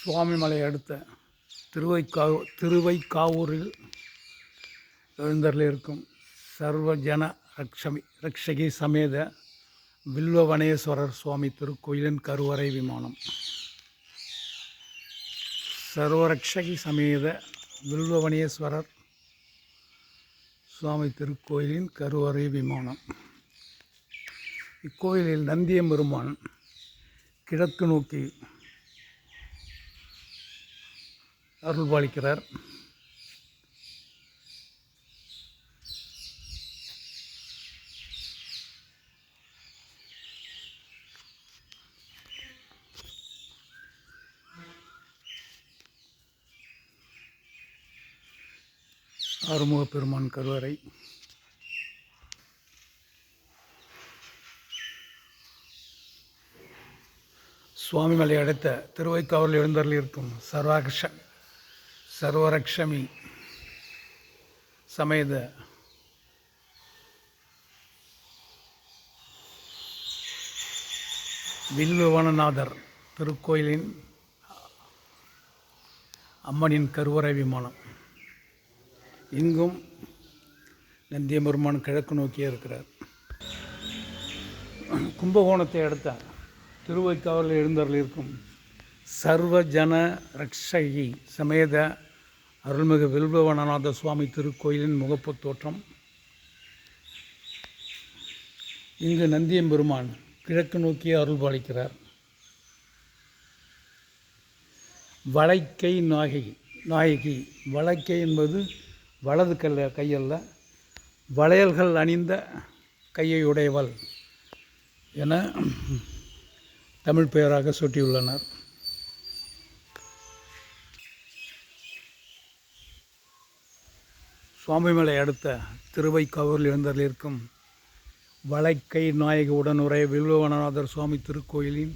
சுவாமிமலை அடுத்த திருவைக்காவு திருவைக்காவூரில் எழுந்தரில் இருக்கும் சர்வஜன ரக்ஷமி ரக்ஷகி சமேத வில்வவனேஸ்வரர் சுவாமி திருக்கோயிலின் கருவறை விமானம். சர்வரக்ஷகி சமேத வில்வவனேஸ்வரர் சுவாமி திருக்கோயிலின் கருவறை விமானம். இக்கோயிலில் நந்தியம்பெருமான் கிழக்கு நோக்கி அருள்பாலிக்கிறார் ஆறுமுக பெருமான் கருவறை. சுவாமி மலை அடுத்த திருவைக்காவூரில் எழுந்தருள் இருக்கும் சர்வரக்ஷமி சமேத. வில்வவனநாதர் திருக்கோயிலின் அம்மனின் கருவறை விமானம். இங்கும் நந்தியம்பெருமான் கிழக்கு நோக்கியே இருக்கிறார். கும்பகோணத்தை அடுத்த திருவைக்காவலில் எழுந்தருள் இருக்கும் சர்வ ஜன ரக்ஷகி சமேத அருள்மிகு வில்பவனநாத சுவாமி திருக்கோயிலின் முகப்பு தோற்றம். இங்கு நந்தியம்பெருமான் கிழக்கு நோக்கியே அருள்பாலிக்கிறார் வளைக்கை நாயகி நாயகி. வளைக்கை என்பது வலது கல்ல கையல்ல வளையல்கள் அணிந்த கையை உடையவள் என தமிழ் பெயராக சூட்டியுள்ளனர். சுவாமிமலை அடுத்த திருவைக்காவூரில் எழுந்தரில் இருக்கும் வளைக்கை நாயகி உடனுரை வில்வவனநாதர் சுவாமி திருக்கோயிலின்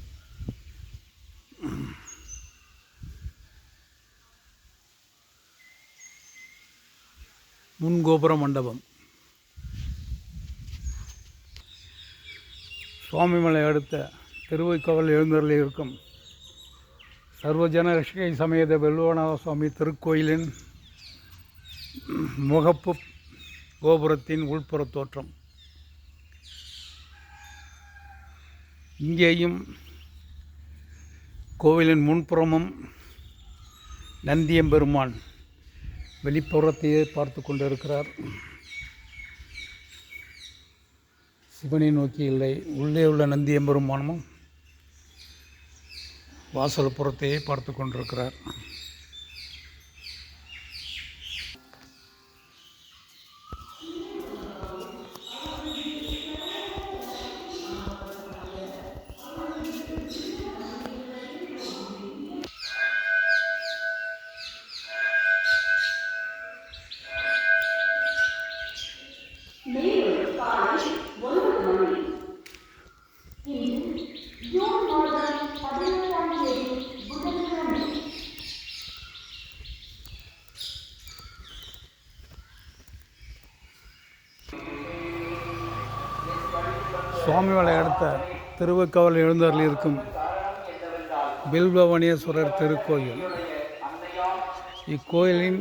முன்கோபுர மண்டபம். சுவாமிமலை அடுத்த திருவைக்காவல் எழுந்தரில் இருக்கும் சர்வஜன ரிஷிகை சமேத வெல்லுவநாத சுவாமி திருக்கோயிலின் முகப்பு கோபுரத்தின் உள்புற தோற்றம். இங்கேயும் கோவிலின் முன்புறமும் நந்தியம்பெருமான் வெளிப்புறத்தையே பார்த்து கொண்டிருக்கிறார். சிவனை நோக்கி இல்லை உள்ளே உள்ள நந்தியம்பெருமானமும் வாசல் புறத்தையே பார்த்து கொண்டிருக்கிறார். சுவாமிமலை அடுத்த திருவைக்காவல் எழுந்தரில் இருக்கும் பில்பவனேஸ்வரர் திருக்கோயில். இக்கோயிலின்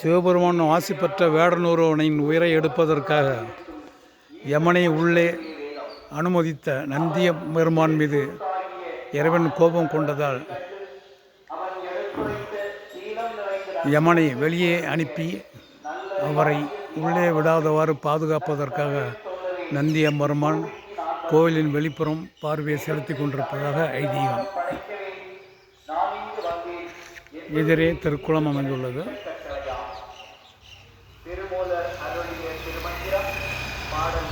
சிவபெருமான் ஆசி பெற்ற வேடனூரவனின் உயிரை எடுப்பதற்காக யமனை உள்ளே அனுமதித்த நந்திய பெருமான் மீது இறைவன் கோபம் கொண்டதால் யமனை வெளியே அனுப்பி அவரை உள்ளே விடாதவாறு பாதுகாப்பதற்காக நந்தியம்பெருமான் கோவிலின் வெளிப்புறம் பார்வையை செலுத்தி கொண்டிருப்பதாக ஐதீகம். எதிரே திருக்குளம் அமைந்துள்ளது. திருமூலர் அருளிய திருமந்திரம் பாடல்